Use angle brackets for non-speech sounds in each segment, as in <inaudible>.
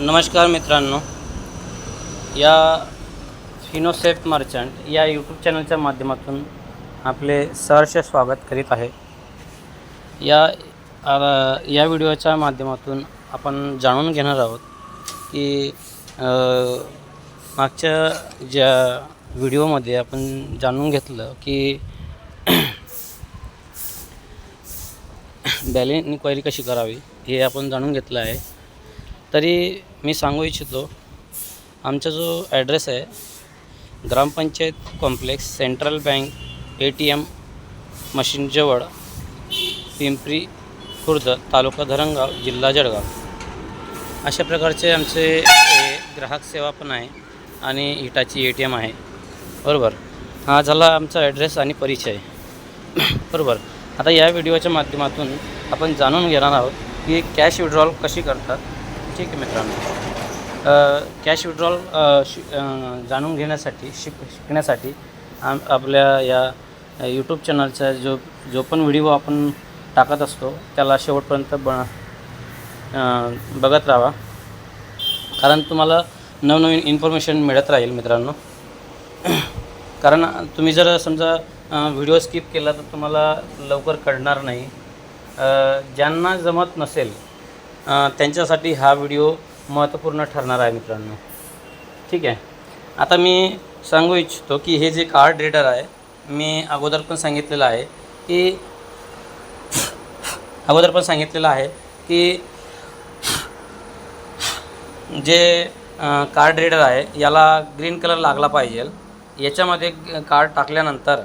नमस्कार मित्रांनो. या फिनोसेफ मर्चंट या यूट्यूब चॅनलच्या माध्यमातून आपले सहर्ष स्वागत करीत आहे. या या व्हिडिओच्या माध्यमातून आपण जाणून घेणार आहोत की मागच्या ज्या व्हिडिओमध्ये आपण जाणून घेतलं की <coughs> बॅलेन्स इन्क्वायरी कशी करावी हे आपण जाणून घेतलं आहे. तरी मी सांगू इच्छितो आमचा जो ॲड्रेस आहे grampanchayat complex central bank A T M मशीनजवळ Pimpri Khurd taluka Dharangaon जिल्हा जळगाव. अशा प्रकारचे आमचे ग्राहक सेवा पण आहे आणि हिटाची ए टी एम आहे. बरोबर? हा झाला आमचा ॲड्रेस आणि परिचय. <coughs> बरोबर? आता या व्हिडिओच्या माध्यमातून आपण जाणून घेणार आहोत की कॅश विड्रॉल कशी करतात ठीक आहे मित्रांनो. कॅश विड्रॉल शि जाणून घेण्यासाठी शिक शिकण्यासाठी आम आपल्या या यूट्यूब चॅनलचा जो जो पण व्हिडिओ आपण टाकत असतो त्याला शेवटपर्यंत ब बघत राहा. कारण तुम्हाला नवनवीन इन्फॉर्मेशन मिळत राहील मित्रांनो. कारण तुम्ही जर समजा व्हिडिओ स्किप केला तर तुम्हाला लवकर कळणार नाही. ज्यांना जमत नसेल त्यांच्यासाठी हा व्हिडिओ महत्त्वपूर्ण ठरणार आहे मित्रांनो. ठीक आहे? आता मी सांगू इच्छितो की हे जे कार्ड रीडर आहे मी अगोदर पण सांगितलेलं आहे की अगोदर पण सांगितलेलं आहे की जे कार्ड रीडर आहे याला ग्रीन कलर लागला पाहिजे. याच्यामध्ये कार्ड टाकल्यानंतर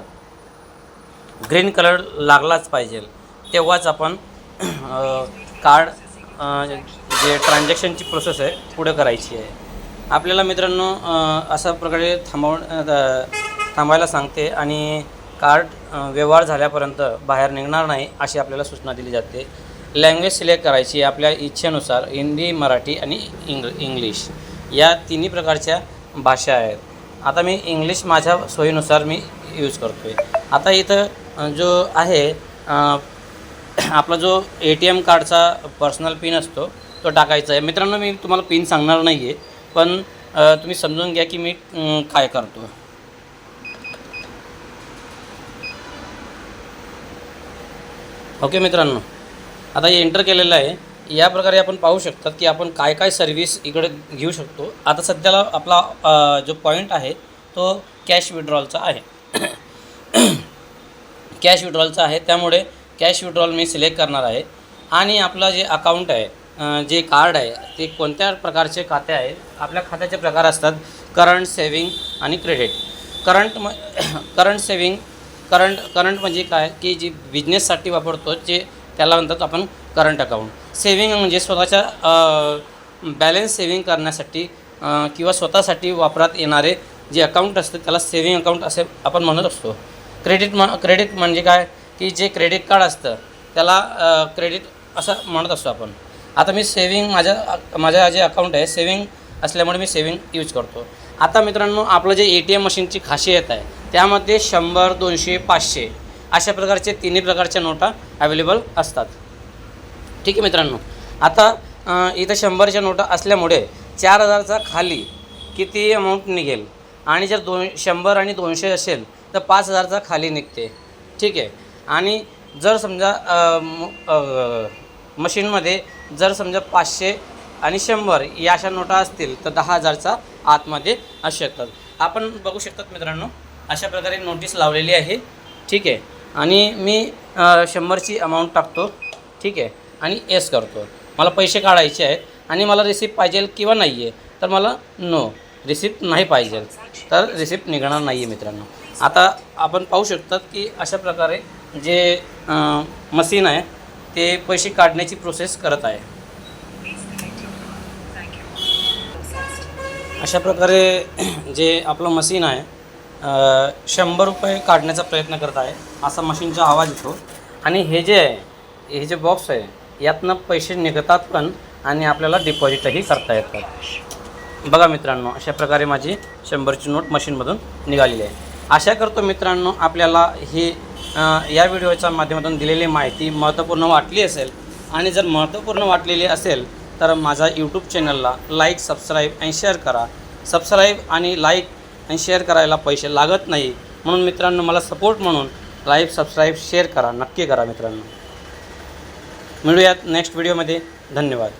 ग्रीन कलर लागलाच पाहिजे. तेव्हाच आपण कार्ड जे ट्रान्झॅक्शनची प्रोसेस आहे पुढे करायची आहे. आपल्याला मित्रांनो अशा प्रकारे थांबव थांबायला सांगते आणि कार्ड व्यवहार झाल्यापर्यंत बाहेर निघणार नाही अशी आपल्याला सूचना दिली जाते. लँग्वेज सिलेक्ट करायची आपल्या इच्छेनुसार हिंदी मराठी आणि इंग इंग्लिश या तिन्ही प्रकारच्या भाषा आहेत. आता मी इंग्लिश माझ्या सोयीनुसार मी यूज करतो आहे आता इथं जो आहे <clears throat> आपला जो ए टी एम कार्डचा पर्सनल पिन असतो तो टाकायचा आहे. मित्रांनो मी तुम्हाला पिन सांगणार नाही आहे पण तुम्ही समजून घ्या की मी काय करतो. ओके मित्रांनो. आता हे एंटर केलेलं आहे. या प्रकारे आपण पाहू शकतात की आपण काय काय सर्व्हिस इकडे घेऊ शकतो. आता सध्याला आपला जो पॉईंट आहे तो कॅश विड्रॉलचा आहे. <clears throat> कॅश विड्रॉलचा आहे. त्यामुळे कॅश विड्रॉल मी सिलेक्ट करणार आहे. आणि आपलं जे अकाउंट आहे जे कार्ड आहे ते कोणत्या प्रकारचे खाते आहे आपल्या खात्याचे प्रकार असतात. करंट सेविंग आणि क्रेडिट. करंट म <clears throat> करंट सेविंग करंट करंट म्हणजे काय की जी बिझनेससाठी वापरतो जे त्याला म्हणतात आपण करंट अकाउंट. सेविंग म्हणजे स्वतःच्या बॅलन्स सेविंग करण्यासाठी किंवा स्वतःसाठी वापरात येणारे जे अकाउंट असतं त्याला सेविंग अकाउंट असे आपण म्हणत असतो. क्रेडिट म क्रेडिट म्हणजे काय की जे क्रेडिट कार्ड असतं त्याला क्रेडिट असं म्हणत असतो आपण. आता मी सेविंग माझ्या माझ्या जे अकाउंट आहे सेविंग असल्यामुळे मी सेविंग यूज करतो. आता मित्रांनो आपलं जे ए टी एम मशीनची खासियत आहे त्यामध्ये शंभर दोनशे पाचशे अशा प्रकारचे तिन्ही प्रकारच्या नोटा अवेलेबल असतात. ठीक आहे मित्रांनो. आता इथं शंभरच्या नोटा असल्यामुळे चार हजारचा खाली किती अमाऊंट निघेल? आणि जर दोन शंभर आणि दोनशे असेल तर पाच हजारचा खाली निघते. ठीक आहे. आणि जर समजा मशीनमध्ये जर समजा पाचशे आणि शंभर या अशा नोटा असतील तर दहा हजारचा आतमध्ये असू शकतात आपण बघू शकतात मित्रांनो अशा प्रकारे नोटीस लावलेली आहे. ठीक आहे. आणि मी शंभरची अमाऊंट टाकतो. ठीक आहे. आणि एस करतो. मला पैसे काढायचे आहेत आणि मला रिसिप्ट पाहिजे किंवा नाही आहे तर मला नो रिसिप्ट नाही पाहिजे. तर रिसिप्ट निघणार नाही आहे मित्रांनो. आता आपण पाहू शकतात की अशा प्रकारे जे मशीन आहे ते पैसे काढण्याची प्रोसेस करत आहे. अशा प्रकारे जे आपलं मशीन आहे शंभर रुपये काढण्याचा प्रयत्न करत आहे. असा मशीनचा आवाज येतो. आणि हे जे आहे हे जे बॉक्स आहे यातनं पैसे निघतात पण आणि आपल्याला डिपॉझिटही करता येतात. बघा मित्रांनो अशा प्रकारे माझी शंभरची नोट मशीनमधून निघालेली आहे. आशा करतो मित्रांनो आपल्याला ही या व्हिडिओच्या माध्यमातून दिलेली माहिती महत्त्वपूर्ण वाटली असेल आणि जर महत्त्वपूर्ण वाटलेली असेल तर माझा यूट्यूब चॅनलला लाईक सबस्क्राईब आणि शेअर करा. सबस्क्राईब आणि लाईक आणि शेअर करायला पैसे लागत नाही. म्हणून मित्रांनो मला सपोर्ट म्हणून लाईक सबस्क्राईब शेअर करा. नक्की करा मित्रांनो. मिळूयात नेक्स्ट व्हिडिओमध्ये धन्यवाद.